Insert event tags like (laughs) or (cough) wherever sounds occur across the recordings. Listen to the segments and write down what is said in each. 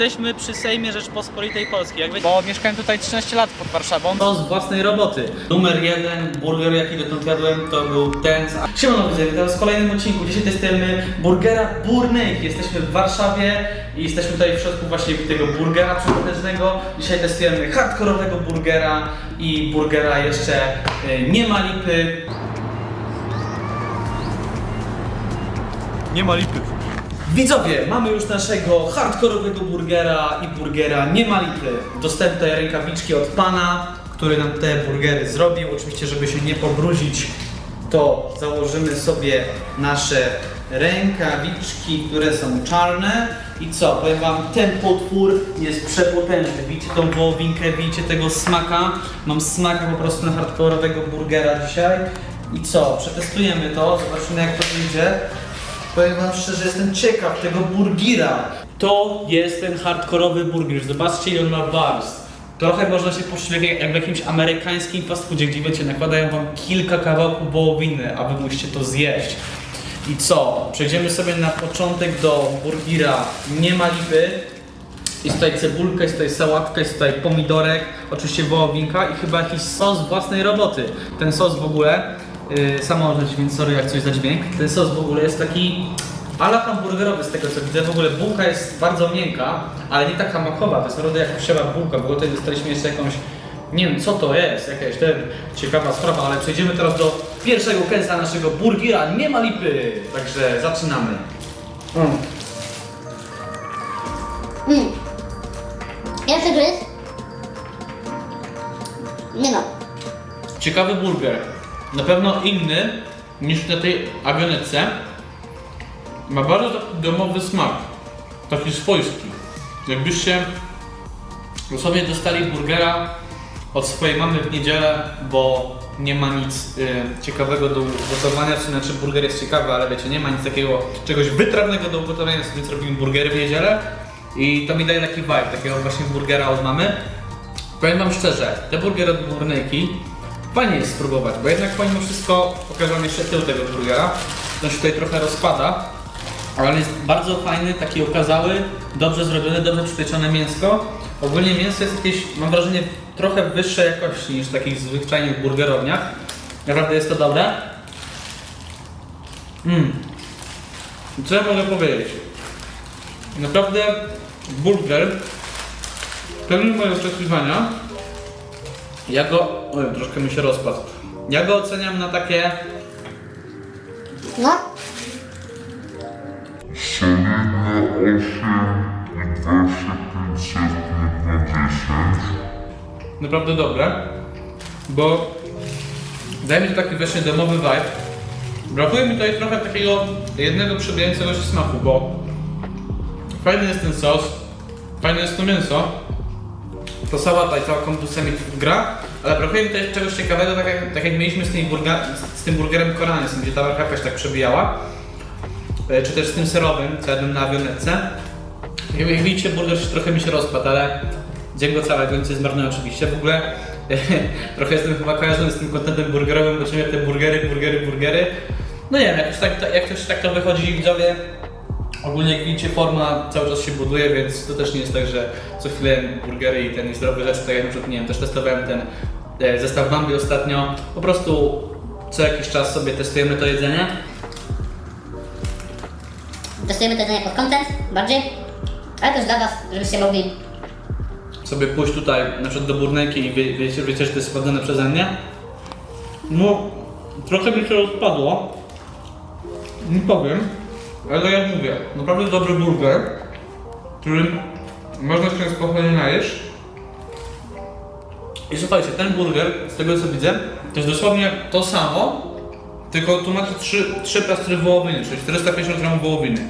Jesteśmy przy Sejmie Rzeczpospolitej Polskiej, jakby, bo mieszkałem tutaj 13 lat pod Warszawą. To z własnej roboty. Numer jeden burger, jaki dotąd jadłem, to był ten z... Siemano widzowie, teraz w kolejnym odcinku. Dzisiaj testujemy burgera Burnek. Jesteśmy w Warszawie i jesteśmy tutaj w środku właśnie tego burgera przepotężnego. Dzisiaj testujemy hardkorowego burgera i burgera jeszcze y, nie ma lipy. Nie ma lipy. Widzowie, mamy już naszego hardkorowego burgera i burgera nie ma lipy. Dostępne rękawiczki od pana, który nam te burgery zrobił. Oczywiście, żeby się nie pobrudzić, to założymy sobie nasze rękawiczki, które są czarne. I co, powiem wam, ten potwór jest przepotężny. Widzicie tą wołowinkę, widzicie tego smaka. Mam smaka po prostu na hardkorowego burgera dzisiaj. I co, przetestujemy to, zobaczymy jak to wyjdzie. Powiem wam szczerze, jestem ciekaw tego burgira. To jest ten hardkorowy burger. Zobaczcie ile on ma warstw. Trochę można się poczuć jak, w jakimś amerykańskim fast foodzie, gdzie wiecie, nakładają wam kilka kawałków wołowiny, a wy musicie to zjeść. I co? Przejdziemy sobie na początek do burgira nie ma lipy. Jest tutaj cebulka, jest tutaj sałatka, jest tutaj pomidorek, oczywiście wołowinka i chyba jakiś sos własnej roboty. Ten sos w ogóle, yy, samo może dźwięk, sorry jak coś za dźwięk, ten sos w ogóle jest taki ala hamburgerowy z tego co widzę. W ogóle bułka jest bardzo miękka, ale nie taka makowa, to jest naprawdę jak psiała bułka. Ogóle tutaj dostaliśmy jeszcze jakąś, nie wiem co to jest, jakaś ten, ciekawa sprawa, ale przejdziemy teraz do pierwszego kęsa naszego burgira, nie ma lipy. Także zaczynamy. Mm. Mm. Jak to jest? Nie no. Ciekawy burger. Na pewno inny niż na tej awionetce. Ma bardzo domowy smak. Taki swojski. Jakbyście dosłownie dostali burgera od swojej mamy w niedzielę, bo nie ma nic y, ciekawego do ugotowania, czy znaczy burger jest ciekawy, ale wiecie, nie ma nic takiego, czegoś wytrawnego do ugotowania, więc robimy burgery w niedzielę i to mi daje taki vibe, takiego właśnie burgera od mamy. Powiem wam szczerze, te burgery od Burnejki fajnie jest spróbować, bo jednak pomimo wszystko pokażę wam jeszcze tył tego burgera. On się tutaj trochę rozpada, ale on jest bardzo fajny, taki okazały, dobrze zrobiony, dobrze przypieczone mięsko. Ogólnie mięso jest jakieś, mam wrażenie, trochę wyższej jakości niż w takich zwyczajnych burgerowniach. Naprawdę jest to dobre. Mm. Co ja mogę powiedzieć? Naprawdę burger Spełnił moje oczekiwania. Ja go. Oj, troszkę mi się rozpadł. Ja go oceniam na takie. No. Solidne 8 i 2500 na 10. naprawdę dobre. Bo daje mi to taki właśnie domowy vibe. Brakuje mi tutaj trochę takiego jednego przebijającego się smaku, bo fajny jest ten sos, fajne jest to mięso, to sałata i cała kompusa mi gra, ale brakuje mi tutaj czegoś ciekawego, tak jak, tak jak mieliśmy z, tym burger, z tym burgerem koreańskim, gdzie ta się tak przebijała, E, czy też z tym serowym, co jadłem na awionetce. Jak widzicie, burger się trochę mi się rozpadł, ale dzień go całego, nic nie zmarnuję oczywiście. W ogóle (laughs) trochę jestem chyba kojarzony z tym kontentem burgerowym, bo ciągle te burgery, burgery, burgery. No nie wiem, jakoś tak, jak coś tak to wychodzi widzowie. Ogólnie jak widzicie forma cały czas się buduje, więc to też nie jest tak, że co chwilę burgery i ten niezdrowe rzeczy, tak jak na przykład, nie wiem, też testowałem ten e, zestaw Bambi ostatnio. Po prostu co jakiś czas sobie testujemy to jedzenie. Testujemy to jedzenie pod content bardziej. Ale też dla was, żebyście mogli. sobie pójść tutaj na przykład do burnejki i wie, wiecie, wiecie, że to jest sprawdzone przeze mnie. No, trochę mi się rozpadło. Nie powiem, ale jak mówię, naprawdę dobry burger, którym można się spokojnie najeść. I słuchajcie, ten burger, z tego co widzę, to jest dosłownie to samo, tylko tu macie 3, 3 plastry wołowiny, czyli 450 gramów wołowiny.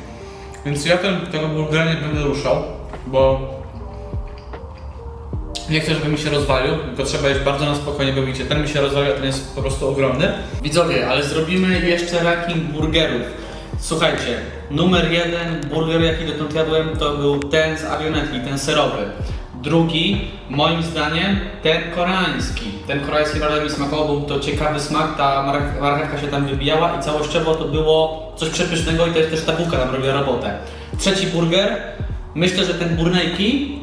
Więc ja ten, tego burgera nie będę ruszał, bo nie chcę, żeby mi się rozwalił, tylko trzeba jeść bardzo na spokojnie, bo widzicie, ten mi się rozwalił, ten jest po prostu ogromny. Widzowie, ale zrobimy jeszcze ranking burgerów. Słuchajcie, numer jeden burger jaki dotąd jadłem to był ten z awionetki, ten serowy. Drugi, moim zdaniem, ten koreański. Ten koreański naprawdę mi smakował, był to ciekawy smak, ta marchew- marchewka się tam wybijała i całościowo to było coś przepysznego i to jest też ta bułka nam robiła robotę. Trzeci burger, Myślę, że ten Burnejki,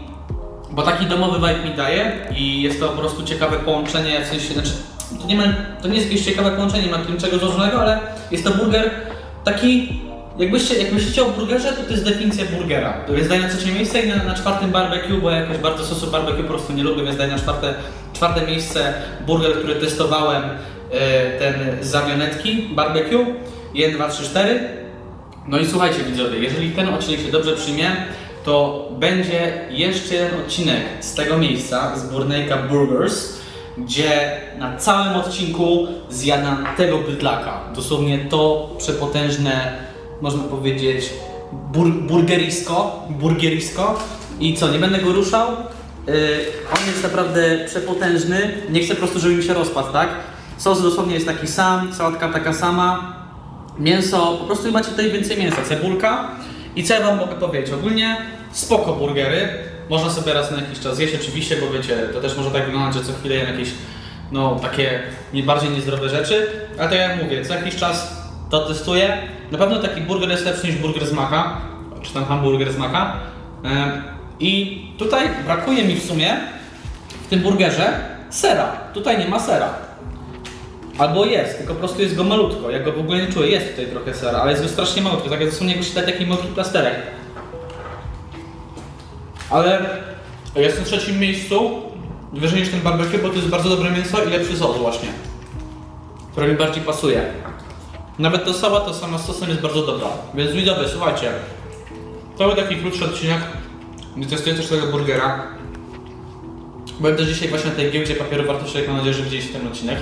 bo taki domowy vibe mi daje i jest to po prostu ciekawe połączenie, w sensie, znaczy, to nie, ma, to nie jest jakieś ciekawe połączenie, nie ma tu niczego złożonego, ale jest to burger taki, jakbyście, jak myślicie o burgerze, to to jest definicja burgera. Więc daję na trzecie miejsce i na, na czwartym barbecue, bo ja jakoś bardzo sosu barbecue po prostu nie lubię, więc daję na czwarte, czwarte miejsce burger, który testowałem, e, ten z zawionetki barbecue, 1, 2, 3, 4. No i słuchajcie widzowie, jeżeli ten odcinek się dobrze przyjmie, to będzie jeszcze jeden odcinek z tego miejsca, z Burnejka Burgers, gdzie na całym odcinku zjadam tego bydlaka. Dosłownie to przepotężne, można powiedzieć, bur burgerisko, burgerisko. I co, nie będę go ruszał? Yy, on jest naprawdę przepotężny. Nie chcę po prostu, żeby mi się rozpadł, tak? Sos dosłownie jest taki sam, sałatka taka sama, mięso, po prostu macie tutaj więcej mięsa, cebulka i co ja wam mogę powiedzieć, ogólnie spoko burgery, można sobie raz na jakiś czas jeść oczywiście, bo wiecie, to też może tak wyglądać, że co chwilę jem jakieś, no takie nie, bardziej niezdrowe rzeczy, ale tak jak mówię, co jakiś czas to testuję, na pewno taki burger jest lepszy niż burger z maka, czy tam hamburger z maka i tutaj brakuje mi w sumie w tym burgerze sera, tutaj nie ma sera, Albo jest, tylko po prostu jest go malutko. Ja go w ogóle nie czuję. Jest tutaj trochę sera, ale jest go strasznie malutko. Tak jak dosłownie jakby się taki malutki plasterek. Ale jest na trzecim miejscu, wyżej niż ten barbecue, bo to jest bardzo dobre mięso i lepszy sos właśnie. Który mi bardziej pasuje. Nawet ta sama, to sama sosem jest bardzo dobra. Więc widzowie, słuchajcie. To był taki krótszy odcinek, gdzie testuję też tego burgera. Też dzisiaj właśnie na tej giełdzie papieru wartościowego, mam nadzieję, że widzieliście ten odcinek.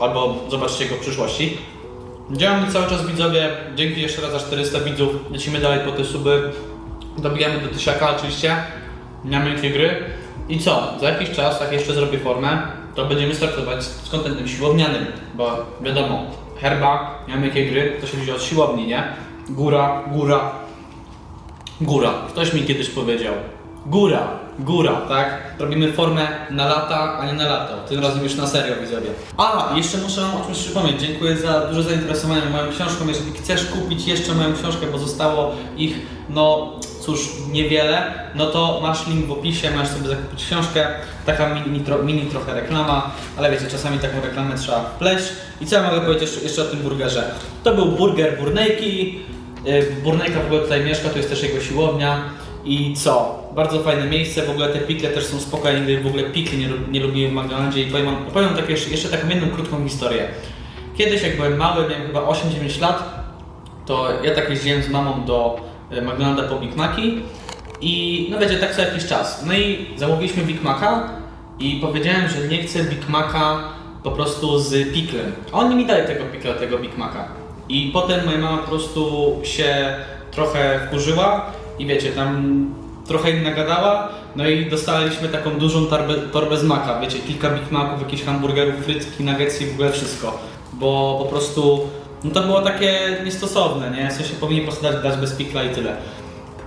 Albo zobaczycie go w przyszłości. Działamy cały czas widzowie, dzięki jeszcze raz za 400 widzów, lecimy dalej po te suby. Dobijamy do tysiaka oczywiście, nie mamy jakie gry. I co, za jakiś czas, jak jeszcze zrobię formę, to będziemy startować z kontentem siłownianym, bo wiadomo, herba, jakie gry, to się wziął od siłowni, nie? Góra, góra, Góra. Ktoś mi kiedyś powiedział. Góra, góra, tak? Robimy formę na lata, a nie na lato. Tym razem już na serio, widzowie. A, jeszcze muszę Wam o czymś przypomnieć. Dziękuję za duże zainteresowanie moją książką. Jeżeli chcesz kupić jeszcze moją książkę, bo zostało ich, no cóż, niewiele, no to masz link w opisie, masz sobie zakupić książkę. Taka mini, tro, mini trochę reklama, ale wiecie, czasami taką reklamę trzeba wpleść. I co ja mogę powiedzieć jeszcze, jeszcze o tym burgerze? To był burger Burnejki. Y, Burnejka w ogóle tutaj mieszka, to jest też jego siłownia. I co? Bardzo fajne miejsce, w ogóle te pikle też są spoko, ja nigdy w ogóle pikli nie, nie lubiłem w McDonaldzie i powiem, opowiem tak jeszcze, jeszcze taką jedną krótką historię. Kiedyś jak byłem mały, miałem chyba 8-9 lat, to ja tak jeździłem z mamą do McDonalda po Big Maci i no wiecie, tak co jakiś czas. No i zamówiliśmy Big Maca i powiedziałem, że nie chcę Big Maca po prostu z piklem. A oni mi dali tego pikla, tego Big Maca. I potem moja mama po prostu się trochę wkurzyła i wiecie, tam trochę im nagadała, no i dostaliśmy taką dużą torbę, torbę z maka, wiecie, kilka Big Maców, jakichś hamburgerów, frytki, nuggetsy i w ogóle wszystko. Bo po prostu, no to było takie niestosowne, nie? W sensie powinni po prostu dać, bez pikla i tyle.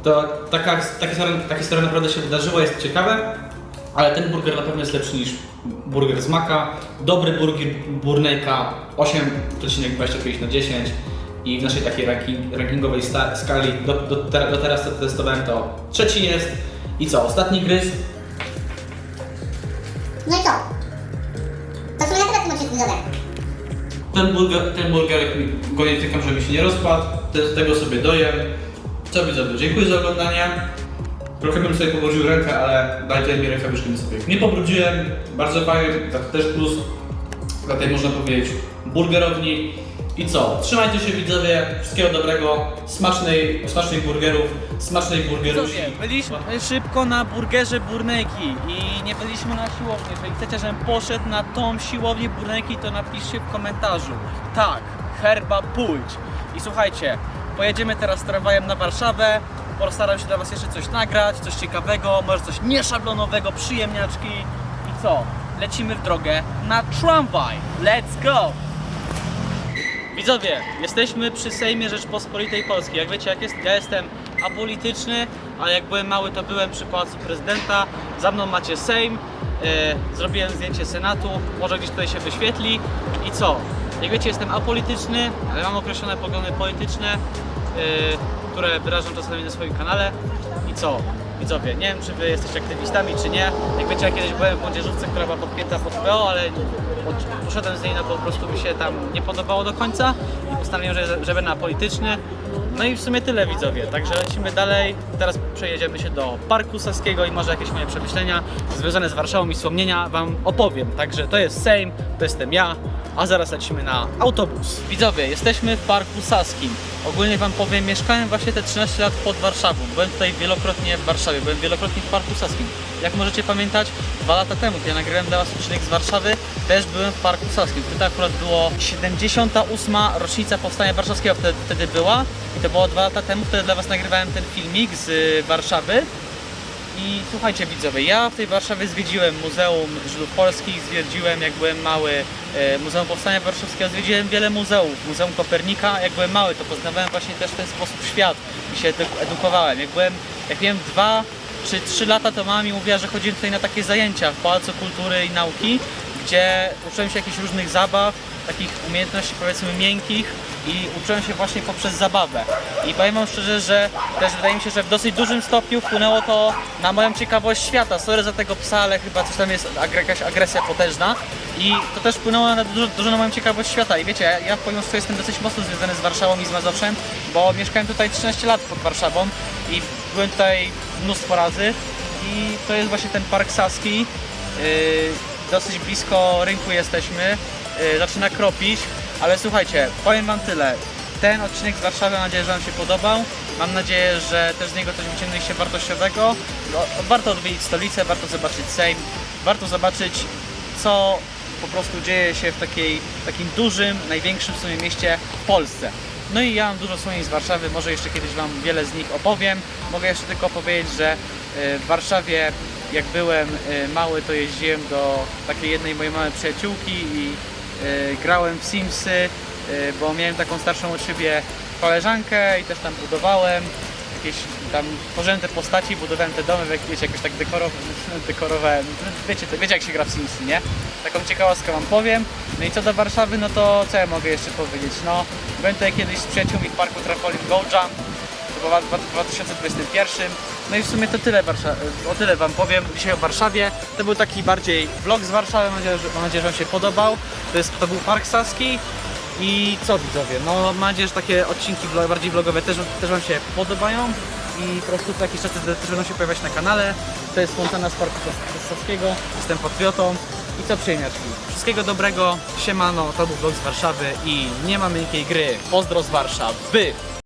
To taka, taka, historia, taka historia naprawdę się wydarzyła, jest ciekawe, ale ten burger na pewno jest lepszy niż burger z Maka. Dobry burger Burnejka 8,25 na 10 i w naszej takiej ranking, rankingowej skali do, do, do teraz co testowałem to trzeci jest. I co, ostatni gryz? Ten burger, ten burgerek mi- go nie tykam, żeby mi się nie rozpadł, te- tego sobie dojem. Co widzowie, dziękuję za oglądanie. Trochę bym sobie pobrudził rękę, ale dajcie mi rękawiczkę nie sobie. Nie pobrudziłem, bardzo fajnie, to też plus dla tej można powiedzieć burgerowni. I co? Trzymajcie się widzowie, wszystkiego dobrego, smacznej, smacznych burgerów, smacznej burgerusi. Byliśmy szybko na burgerze Burnejki i nie byliśmy na siłowni. Jeżeli chcecie, żebym poszedł na tą siłownię Burnejki, to napiszcie w komentarzu. Tak, herba pójdź. I słuchajcie, pojedziemy teraz tramwajem na Warszawę. Postaram się dla Was jeszcze coś nagrać, coś ciekawego, może coś nieszablonowego, przyjemniaczki. I co? Lecimy w drogę na tramwaj. Let's go! Widzowie, jesteśmy przy Sejmie Rzeczpospolitej Polskiej. Jak wiecie, jak jest, ja jestem apolityczny, ale jak byłem mały, to byłem przy Pałacu Prezydenta. Za mną macie Sejm. E, zrobiłem zdjęcie Senatu, może gdzieś tutaj się wyświetli. I co? Jak wiecie, jestem apolityczny, ale mam określone poglądy polityczne, e, które wyrażam czasami na swoim kanale. I co? Widzowie, nie wiem czy wy jesteście aktywistami czy nie. Jak wiecie, ja kiedyś byłem w młodzieżówce, która była podpięta pod PO, ale poszedłem z niej, no po prostu mi się tam nie podobało do końca i postanowiłem, że, że będę apolityczny. No i w sumie tyle widzowie, także lecimy dalej. Teraz przejedziemy się do Parku Saskiego i może jakieś moje przemyślenia związane z Warszawą i wspomnienia wam opowiem. Także to jest Sejm, to jestem ja, a zaraz lecimy na autobus. Widzowie, jesteśmy w Parku Saskim. Ogólnie wam powiem, mieszkałem właśnie te 13 lat pod Warszawą. Byłem tutaj wielokrotnie w Warszawie, byłem wielokrotnie w Parku Saskim. Jak możecie pamiętać, dwa lata temu, kiedy nagrałem dla was odcinek z Warszawy, też byłem w Parku Saskim. Wtedy akurat było 78. rocznica Powstania Warszawskiego wtedy, wtedy była. I to było dwa lata temu, wtedy dla was nagrywałem ten filmik z y, Warszawy. I słuchajcie widzowie, ja w tej Warszawie zwiedziłem Muzeum Żydów Polskich, zwiedziłem jak byłem mały e, Muzeum Powstania Warszawskiego, zwiedziłem wiele muzeów, Muzeum Kopernika, jak byłem mały to poznawałem właśnie też w ten sposób świat i się edu- edukowałem. Jak byłem, jak miałem dwa czy trzy lata to mama mi mówiła, że chodziłem tutaj na takie zajęcia w Pałacu Kultury i Nauki, gdzie uczyłem się jakichś różnych zabaw, takich umiejętności powiedzmy miękkich i uczyłem się właśnie poprzez zabawę. I powiem wam szczerze, że też wydaje mi się, że w dosyć dużym stopniu wpłynęło to na moją ciekawość świata. Sorry za tego psa, ale chyba coś tam jest, jakaś agresja potężna. I to też wpłynęło na dużo, dużo na moją ciekawość świata. I wiecie, ja, ja pomimo że jestem dosyć mocno związany z Warszawą i z Mazowszem, bo mieszkałem tutaj 13 lat pod Warszawą i byłem tutaj mnóstwo razy. I to jest właśnie ten Park Saski. Yy, dosyć blisko rynku jesteśmy. Yy, zaczyna kropić, ale słuchajcie, powiem wam tyle. Ten odcinek z Warszawy mam nadzieję, że Wam się podobał. Mam nadzieję, że też z niego coś wyciągnęliście wartościowego. No, Warto odwiedzić stolicę, warto zobaczyć Sejm, warto zobaczyć co po prostu dzieje się w takiej, takim dużym, największym w sumie mieście w Polsce. No i ja mam dużo wspomnień z Warszawy, może jeszcze kiedyś Wam wiele z nich opowiem. Mogę jeszcze tylko powiedzieć, że e, w Warszawie jak byłem e, mały, to jeździłem do takiej jednej mojej małej przyjaciółki i grałem w Simsy, e, bo miałem taką starszą od siebie koleżankę i też tam budowałem jakieś tam tworzyłem te postaci, budowałem te domy, wiecie, jakoś tak dekorow (laughs) dekorowałem. Wiecie, wiecie jak się gra w Simsy, nie? Taką ciekawostkę wam powiem. No i co do Warszawy, no to co ja mogę jeszcze powiedzieć? No, byłem tutaj kiedyś z przyjaciółmi w parku Trampolin Go Jump. To było w 2021. No i w sumie to tyle, Warsza- o tyle Wam powiem dzisiaj o Warszawie. To był taki bardziej vlog z Warszawy, mam nadzieję, że, mam nadzieję, że Wam się podobał. To, jest, to był Park Saski. I co widzowie, no mam nadzieję, że takie odcinki bardziej vlogowe też, też Wam się podobają i po prostu co jakiś też będą się pojawiać na kanale. To jest Fontana z Parku Sas- Saskiego, jestem patriotą i co przyjemniaczki. Wszystkiego dobrego, siemano, to był vlog z Warszawy i nie ma miękkiej gry. Pozdro z Warszawy!